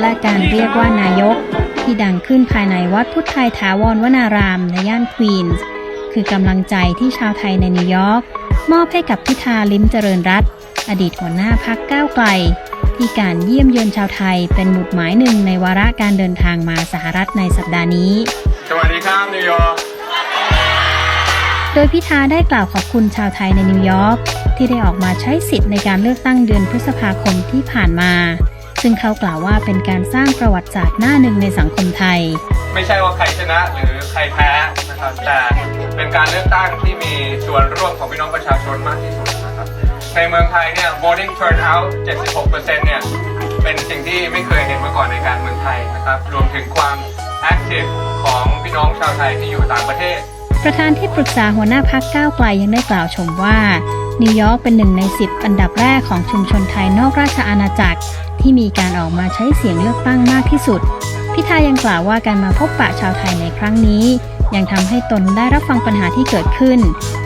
และการเรียกว่านายก ที่ดังขึ้นภายในวัดพุทธไทยถาวรวนารามในย่านควีนส์คือกำลังใจที่ชาวไทยในนิวยอร์กมอบให้กับพิธาลิ้มเจริญรัตน์อดีตหัวหน้าพักก้าวไกล ที่การเยี่ยมเยือนชาวไทยเป็นหมุดหมายหนึ่งในวาระการเดินทางมาสหรัฐในสัปดาห์นี้ สวัสดีครับนิวยอร์กโดยพิธาได้กล่าวขอบคุณชาวไทยในนิวยอร์กที่ได้ออกมาใช้สิทธิ์ในการเลือกตั้งเดือนพฤษภาคมที่ผ่านมา ซึ่งเขากล่าวว่าเป็นการสร้างประวัติศาสตร์หน้าหนึ่งในสังคมไทย ไม่ใช่ว่าใครชนะหรือใครแพ้นะครับแต่เป็นการเลือกตั้งที่มีส่วนร่วมของพี่น้องประชาชนมากที่สุดนะครับในเมืองไทยเนี่ย voting turnout 76%เนี่ยเป็นสิ่งที่ไม่เคยเห็นมาก่อนในการเมืองไทยนะครับรวมถึงความ active ของพี่น้องชาวไทยที่อยู่ต่างประเทศ ประธานที่ปรึกษาหัวหน้าพักก้าวไกลยังได้กล่าวชมว่า นิวยอร์กเป็นหนึ่งในสิบอันดับแรกของชุมชนไทยนอกราชอาณาจักร ที่มีการออกมาใช้เสียงเลือกตั้งมากที่สุด พิธายังกล่าวว่าการมาพบปะชาวไทยในครั้งนี้ ยังทำให้ตนได้รับฟังปัญหาที่เกิดขึ้น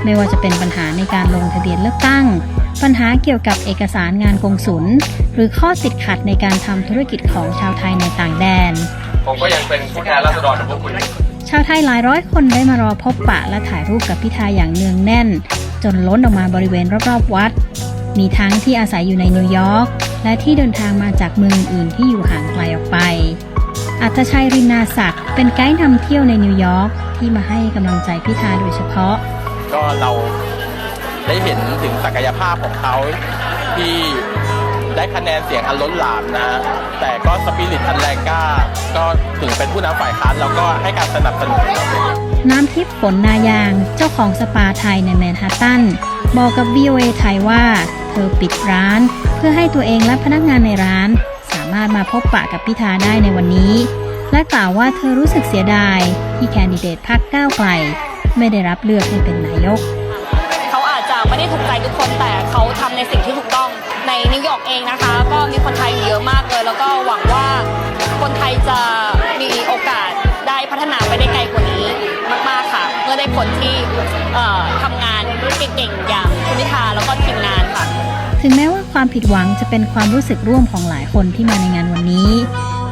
ไม่ว่าจะเป็นปัญหาในการลงทะเบียนเลือกตั้ง ปัญหาเกี่ยวกับเอกสารงานกงสุลหรือข้อติดขัดในการทำธุรกิจของชาวไทยในต่างแดน ผมก็ยังเป็นผู้แทนราษฎรของพวกคุณ ชาวไทยหลายร้อยคนได้มารอพบปะและถ่ายรูปกับพิธาอย่างเนืองแน่น จนล้นออกมาบริเวณรอบๆวัด มีทั้งที่อาศัยอยู่ในนิวยอร์กและที่เดินทางมาจากเมืองอื่นที่อยู่ห่างไกลออกไป อัตชัยรินนาศักดิ์เป็นไกด์นำเที่ยวในนิวยอร์กที่มาให้กำลังใจพิธาโดยเฉพาะ ก็เราได้เห็นถึงศักยภาพของเขาที่ ได้คะแนนเสียงอันล้นหลามนะ แต่ก็สปิริตอันแรงกล้า ก็ถึงเป็นผู้นำฝ่ายค้านเราก็ให้การสนับสนุนครับน้ำทิพย์ฝนนายาง เจ้าของสปาไทยในแมนฮัตตัน บอกกับ VOA ไทยว่า เธอปิดร้าน เพื่อให้ตัวเองและพนักงานในร้าน สามารถมาพบปะกับพิธาได้ในวันนี้ และกล่าวว่าเธอรู้สึกเสียดาย ที่แคนดิเดตพรรคก้าวไกลไม่ได้รับเลือกให้เป็นนายก เขาอาจจะไม่ได้ถูกใจทุกคนแต่เขาทำในสิ่งที่ถูกต้องในนิวยอร์กเองนะคะ ก็มีคนไทยอยู่เยอะมากเลย แล้วก็หวังว่าคนไทยจะมีโอกาสได้พัฒนาไปได้ไกลกว่านี้มาก ๆ ค่ะ เมื่อได้คนที่ทำงานเก่งๆ อย่างคุณพิธาแล้วก็ทีมงานค่ะ ถึงแม้ว่าความผิดหวังจะเป็นความรู้สึกร่วมของหลายคนที่มาในงานวันนี้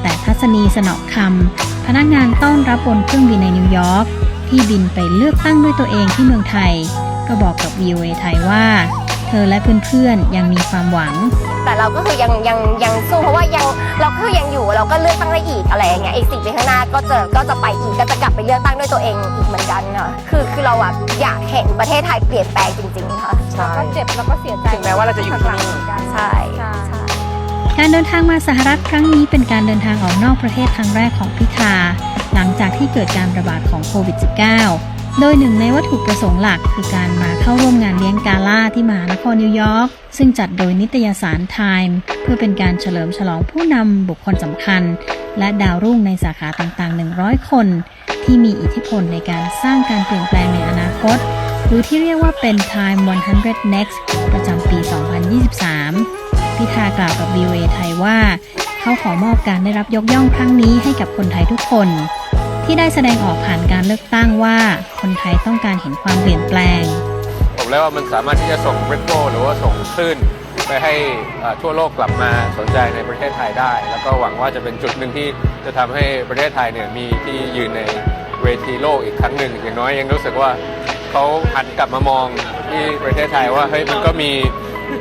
แต่ทัศนีสนอคำพนักงานต้อนรับบนเครื่องบินในนิวยอร์กที่บินไปเลือกตั้งด้วยตัวเองที่เมืองไทย ก็บอกกับ VOA ไทยว่า เธอและเพื่อนๆยังมีความหวัง แต่เราก็คือยังยังยังสู้เพราะว่ายังเราก็คือยังอยู่เราก็เลือกตั้งได้อีกอะไรอย่างเงี้ยอีกสี่ปีข้างหน้าก็จะก็จะไปอีกก็จะกลับไปเลือกตั้งด้วยตัวเองอีกเหมือนกันค่ะคือคือเราอะอยากเห็นประเทศไทยเปลี่ยนแปลงจริงๆค่ะใช่ก็เจ็บแล้วก็เสียใจถึงแม้ว่าเราจะอยู่ที่นี่ใช่ใช่การเดินทางมาสหรัฐครั้งนี้เป็นการเดินทางออกนอกประเทศครั้งแรกของพิธาหลังจากที่เกิดการระบาดของโควิด -19 โดยหนึ่งในวัตถุประสงค์หลักคือการมาเข้าร่วมงานเลี้ยงกาล่าที่มหานครนิวยอร์กซึ่งจัดโดยนิตยสาร Time เพื่อเป็นการเฉลิมฉลองผู้นำบุคคลสำคัญ และดาวรุ่งในสาขาต่างๆ 100 คน ที่มีอิทธิพลในการสร้างการเปลี่ยนแปลงในอนาคต หรือที่เรียกว่าเป็น Time 100 Next ประจำปี 2023 พิธากล่าวกับ VOA ไทยว่า เขาขอมอบการได้รับยกย่องครั้งนี้ให้กับคนไทยทุกคน ที่ได้แสดงออกผ่านการเลือกตั้งว่าคนไทยต้องการเห็นความเปลี่ยนแปลง ผมเลยว่ามันสามารถที่จะส่งเรโกหรือว่าส่งคลื่นไปให้ทั่วโลกกลับมาสนใจในประเทศไทยได้ แล้วก็หวังว่าจะเป็นจุดหนึ่งที่จะทำให้ประเทศไทยเนี่ยมีที่ยืนในเวทีโลกอีกครั้งหนึ่งอย่างน้อยยังรู้สึกว่าเขาหันกลับมามองที่ประเทศไทยว่าเฮ้ยมันก็มี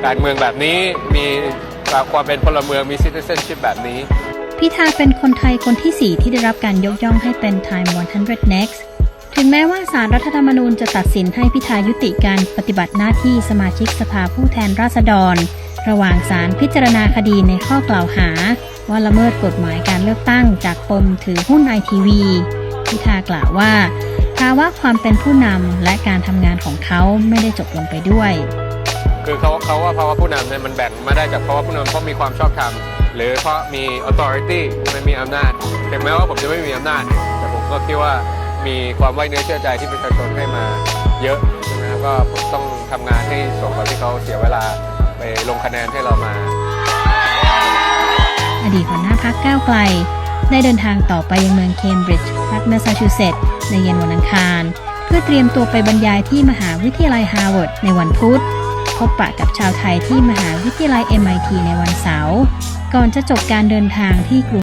การเมืองแบบนี้มีความเป็นพลเมืองมี citizenship แบบนี้ พิธาเป็นคนไทยคนที่ 4 ที่ได้รับการยกย่องให้เป็น Time 100 Next ถึงแม้ว่าสารรัฐธรรมนูญจะตัดสินให้พิธายุติการปฏิบัติหน้าที่สมาชิกสภาผู้แทนราษฎร ระหว่างศาลพิจารณาคดีในข้อกล่าวหา ว่าละเมิดกฎหมายการเลือกตั้งจากปมถือหุ้นไอทีวีพิธากล่าวว่าภาวะความเป็นผู้นำและการทำงานของเขาไม่ได้จบลงไปด้วย คือเขาเขาว่าภาวะผู้นำเนี่ยมันแบ่งมาได้จากภาวะผู้นำเพราะมีความชอบธรรมหรือเพราะมี authority มันมีอำนาจถึงแม้ว่าผมจะไม่มีอำนาจ แต่ผมก็คิดว่ามีความไว้เนื้อเชื่อใจที่ประชาชนให้มาเยอะใช่ไหมครับก็ผมต้องทำงานให้สมกับที่เขาเสียเวลาไปลงคะแนนให้เรามา อดีตหัวหน้าพักก้าวไกล ได้เดินทางต่อไปยังเมืองเคมบริดจ์รัฐแมสซาชูเซตส์ในเย็นวันอังคาร เพื่อเตรียมตัวไปบรรยายที่มหาวิทยาลัยฮาร์วาร์ดในวันพุธ พบปะกับชาวไทยที่มหาวิทยาลัย MIT ในวันเสาร์ ก่อนจะจบการเดินทางที่กรุง